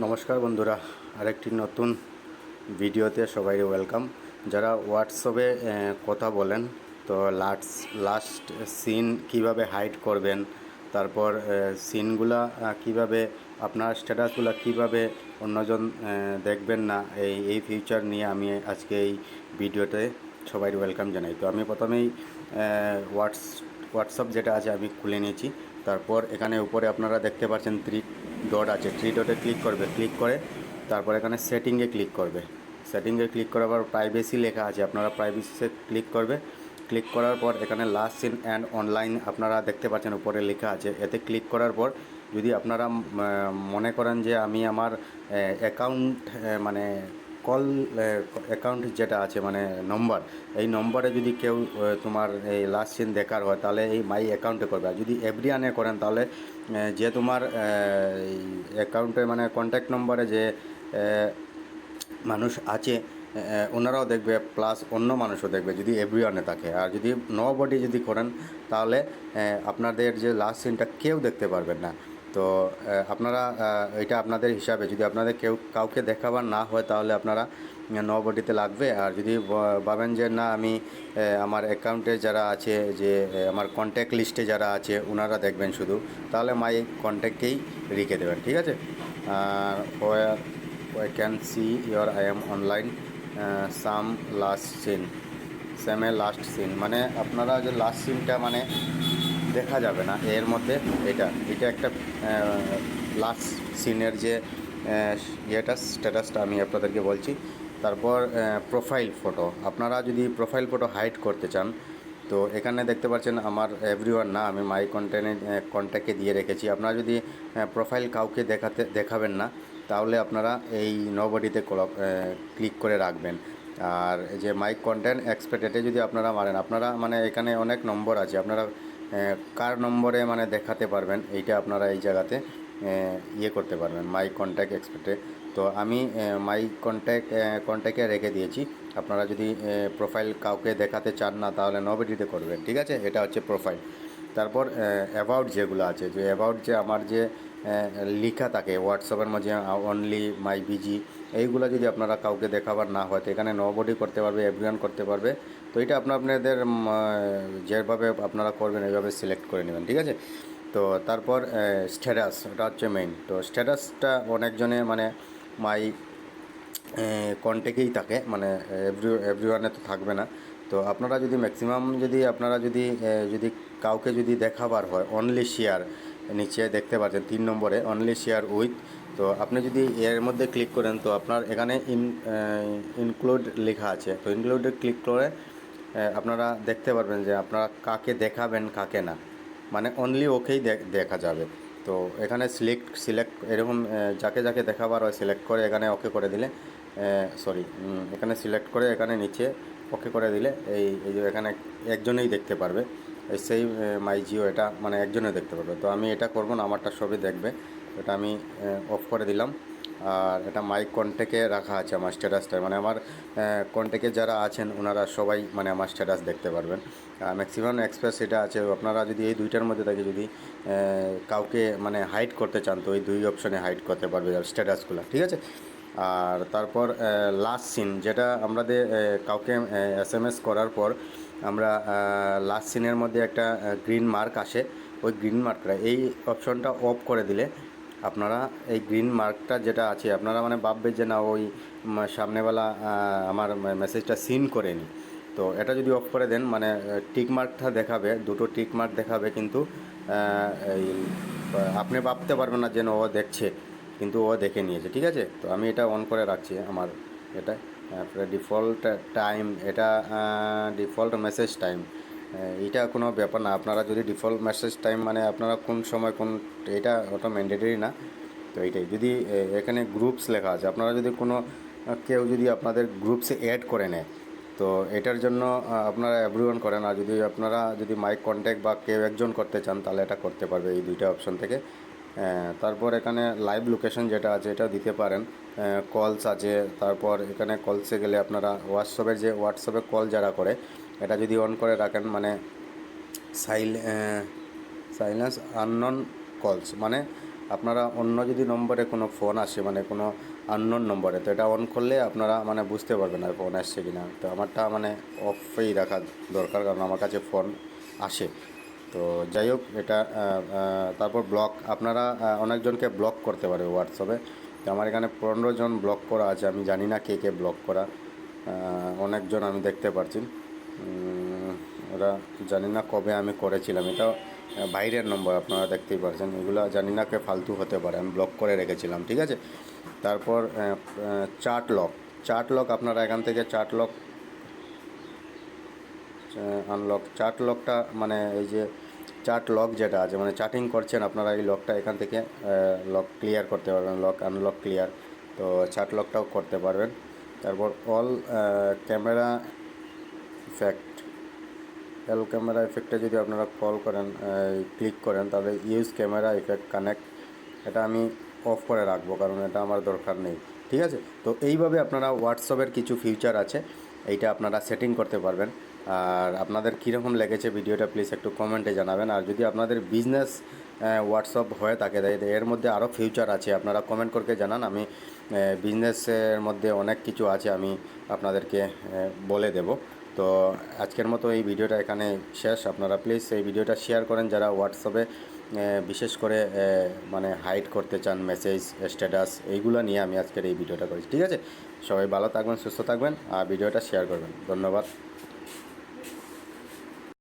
নমস্কার বন্ধুরা, আরেকটি নতুন ভিডিওতে সবাই ওয়েলকাম। যারা হোয়াটসঅ্যাপে কথা বলেন, তো লাস্ট লাস্ট সিন কীভাবে হাইড করবেন, তারপর সিনগুলা কীভাবে আপনার স্ট্যাটাসগুলো কীভাবে অন্যজন দেখবেন না, এই এই ফিউচার নিয়ে আমি আজকে এই ভিডিওতে সবাই ওয়েলকাম জানাই। তো আমি প্রথমেই হোয়াটস হোয়াটসঅ্যাপ যেটা আছে আমি খুলে নিয়েছি। তারপর এখানে উপরে আপনারা দেখতে পাচ্ছেন থ্রি ডট আছে। থ্রি ডটে ক্লিক করবে ক্লিক করে তারপর এখানে সেটিংয়ে ক্লিক করবে। সেটিংয়ে ক্লিক করার পর প্রাইভেসি লেখা আছে, আপনারা প্রাইভেসিতে ক্লিক করবে। ক্লিক করার পর এখানে লাস্ট সিন অ্যান্ড অনলাইন আপনারা দেখতে পাচ্ছেন উপরে লেখা আছে। এতে ক্লিক করার পর যদি আপনারা মনে করেন যে আমি আমার অ্যাকাউন্ট মানে কল অ্যাকাউন্ট যেটা আছে মানে নম্বর এই নম্বরে যদি কেউ তোমার এই লাস্ট সিন দেখার হয়, তাহলে এই মাই অ্যাকাউন্টে করবে। আর যদি এভরিয়ানে করেন, তাহলে যে তোমার অ্যাকাউন্টে মানে কন্ট্যাক্ট নম্বরে যে মানুষ আছে ওনারাও দেখবে প্লাস অন্য মানুষও দেখবে, যদি এভরিওয়ানে থাকে। আর যদি নো বডি যদি করেন, তাহলে আপনাদের যে লাস্ট সিনটা কেউ দেখতে পারবেন না। তো আপনারা এটা আপনাদের হিসাবে যদি আপনাদের কেউ কাউকে দেখাবার না হয় তাহলে আপনারা নো বডিতে লাগবে। আর যদি ভাবেন যে না আমি আমার অ্যাকাউন্টে যারা আছে যে আমার কন্ট্যাক্ট লিস্টে যারা আছে ওনারা দেখবেন শুধু তাহলে মাই কন্ট্যাক্টকেই রেখে দেবেন ঠিক আছে? আর ওয়ার can see your I am online uh, some last scene last seen মানে আপনারা যে লাস্ট সিনটা মানে দেখা যাবে না। এর মধ্যে এটা এটা একটা লাস্ট সিনের যে ইয়েটা স্ট্যাটাসটা আমি আপনাদেরকে বলছি। তারপর প্রোফাইল ফটো আপনারা যদি প্রোফাইল ফটো হাইড করতে চান, তো এখানে দেখতে পাচ্ছেন আমার এভরিওয়ান না, আমি মাই কন্টেন্টে কন্ট্যাক্টে দিয়ে রেখেছি। আপনারা যদি প্রোফাইল কাউকে দেখাতে, দেখাবেন না, তাহলে আপনারা এই নবডিতে ক্লিক করে রাখবেন। আর যে মাইক কন্টেন্ট এক্সপেক্টেডে যদি আপনারা মারেন, আপনারা মানে এখানে অনেক নম্বর আছে। আপনারা কার নম্বরে মানে দেখাতে পারবেন, এইটা আপনারা এই জায়গাতে ইয়ে করতে পারবেন মাই কন্ট্যাক্ট এক্সপেক্টে তো আমি মাই কন্ট্যাক্ট কন্ট্যাক্টে রেখে দিয়েছি। আপনারা যদি প্রোফাইল কাউকে দেখাতে চান না, তাহলে নবেডিতে করবেন, ঠিক আছে? এটা হচ্ছে প্রোফাইল তারপর অ্যাবাউট যেগুলো আছে, যে অ্যাবাউট যে আমার যে লেখা থাকে। হোয়াটসঅ্যাপের মাঝে অনলি মাই বিজি এইগুলো যদি আপনারা কাউকে দেখাবার না হয়, তো এখানে নবডি করতে পারবে এভরিওয়ান করতে পারবে। তো এটা আপনার আপনাদের যেভাবে আপনারা করবেন, এইভাবে সিলেক্ট করে নেবেন, ঠিক আছে? তো তারপর স্ট্যাটাস ওটা হচ্ছে মেইন তো স্ট্যাটাসটা অনেকজনে মানে মাই কন্টেকেই থাকে মানে এভরি এভরিওয়ানে তো থাকবে না। তো আপনারা যদি ম্যাক্সিমাম যদি, আপনারা যদি যদি কাউকে যদি দেখাবার হয় অনলি শেয়ার নিচে দেখতে পাচ্ছেন তিন নম্বরে অনলি শেয়ার উইথ তো আপনি যদি এর মধ্যে ক্লিক করেন, তো আপনার এখানে ইন ইনক্লুড লেখা আছে। তো ইনক্লুডে ক্লিক করে আপনারা দেখতে পারবেন যে আপনারা কাকে দেখাবেন, কাকে না। মানে অনলি ওকেই দেখা যাবে। তো এখানে সিলেক্ট সিলেক্ট এরকম যাকে যাকে দেখাবার হয় সিলেক্ট করে এখানে ওকে করে দিলে সরি এখানে সিলেক্ট করে এখানে নিচে ওকে করে দিলে, এই এই যে এখানে একজনেই দেখতে পারবে। সেই মাই জিও এটা মানে একজনে দেখতে পারবে তো আমি এটা করব না, আমারটা সবই দেখবে। এটা আমি অফ করে দিলাম। আর এটা মাই কন্ট্যাক্টে রাখা আছে আমার স্ট্যাটাসটা মানে আমার কন্ট্যাক্টে যারা আছেন ওনারা সবাই মানে আমার স্ট্যাটাস দেখতে পারবেন। ম্যাক্সিমাম এক্সপ্রেস এটা আছে। আপনারা যদি এই দুইটার মধ্যে থেকে যদি কাউকে মানে হাইড করতে চান, তো এই দুই অপশনে হাইড করতে পারবে স্ট্যাটাসগুলো ঠিক আছে? আর তারপর লাস্ট সিন যেটা আমাদের কাউকে এস এম এস করার পর আমরা লাস্ট সিনের মধ্যে একটা গ্রিন মার্ক আসে। ওই গ্রিন মার্কটা এই অপশনটা অফ করে দিলে আপনারা এই গ্রিন মার্কটা যেটা আছে, আপনারা মানে ভাববে যে না, ওই সামনেবেলা আমার মেসেজটা সিন করেনি তো এটা যদি অফ করে দেন মানে টিক মার্কটা দেখাবে, দুটো টিক মার্ক দেখাবে কিন্তু এই আপনি ভাবতে পারবেন না যেন ও দেখছে, কিন্তু ও দেখে নিয়েছে, ঠিক আছে? তো আমি এটা অন করে রাখছি, আমার, এটা। তারপরে ডিফল্ট টাইম এটা ডিফল্ট মেসেজ টাইম এটা কোনো ব্যাপার না। আপনারা যদি ডিফল্ট মেসেজ টাইম মানে আপনারা কোন সময় কোন, এটা ওটা ম্যান্ডেটরি না। তো এইটাই যদি এখানে গ্রুপস লেখা আছে, আপনারা যদি কোনো, কেউ যদি আপনাদের গ্রুপসে অ্যাড করে নেয়, তো এটার জন্য আপনারা এভরিওয়ান করেন আর যদি আপনারা, যদি মাইক কন্ট্যাক্ট বা কেউ একজন করতে চান, তাহলে এটা করতে পারবে এই দুইটা অপশন থেকে। তারপর এখানে লাইভ লোকেশন যেটা আছে এটা দিতে পারেন। কলস আছে, তারপর এখানে কলসে গেলে আপনারা হোয়াটসঅ্যাপের যে হোয়াটসঅ্যাপে কল যারা করে, এটা যদি অন করে রাখেন মানে সাইল সাইলেন্স আননন কলস মানে আপনারা অন্য যদি নম্বরে কোনো ফোন আসে মানে কোনো আননোন নম্বরে, তো এটা অন করলে আপনারা মানে বুঝতে পারবেন আর ফোন আসছে কি না তো আমারটা মানে অফেই রাখা দরকার, কারণ আমার কাছে ফোন আসে। তো যাই হোক, এটা তারপর ব্লক আপনারা অনেকজনকে ব্লক করতে পারে হোয়াটসঅ্যাপে তো আমার এখানে পনেরো জন ব্লক করা আছে, আমি জানি না কে কে ব্লক করা। অনেকজন আমি দেখতে পাচ্ছি ওরা জানি না কবে আমি করেছিলাম। এটা বাইরের নম্বর আপনারা দেখতেই পাচ্ছেন এগুলো জানি না কে ফালতু হতে পারে, আমি ব্লক করে রেখেছিলাম, ঠিক আছে? তারপর চার্ট লক চার্ট লক আপনারা এখান থেকে চার্ট লক আনলক চার্ট লকটা মানে এই যে চার্ট লক যেটা আছে মানে চার্টিং করছেন আপনারা এই লকটা এখান থেকে লক ক্লিয়ার করতে পারবেন, লক আনলক ক্লিয়ার। তো চার্ট লকটাও করতে পারবেন। তারপর all camera effect all camera ইফেক্টে যদি আপনারা কল করেন ক্লিক করেন, তাহলে ইউজ ক্যামেরা ইফেক্ট কানেক্ট এটা আমি অফ করে রাখব, কারণ এটা আমার দরকার নেই। ঠিক আছে? তো এইভাবে আপনারা হোয়াটসঅ্যাপের কিছু ফিউচার আছে, এইটা আপনারা সেটিং করতে পারবেন। আর আপনাদের কীরকম লেগেছে ভিডিওটা প্লিজ একটু কমেন্টে জানাবেন। আর যদি আপনাদের বিজনেস হোয়াটসঅ্যাপ হয়ে থাকে এর মধ্যে আরও ফিউচার আছে, আপনারা কমেন্ট করকে জানান। আমি বিজনেসের মধ্যে অনেক কিছু আছে, আমি আপনাদেরকে বলে দেব। তো আজকের মতো এই ভিডিওটা এখানে শেষ। আপনারা প্লিজ এই ভিডিওটা শেয়ার করেন। যারা হোয়াটসঅ্যাপে বিশেষ করে মানে হাইড করতে চান মেসেজ স্ট্যাটাস এইগুলো নিয়ে আমি আজকের এই ভিডিওটা করেছি। ঠিক আছে? সবাই ভালো থাকবেন, সুস্থ থাকবেন, আর ভিডিওটা শেয়ার করবেন। ধন্যবাদ।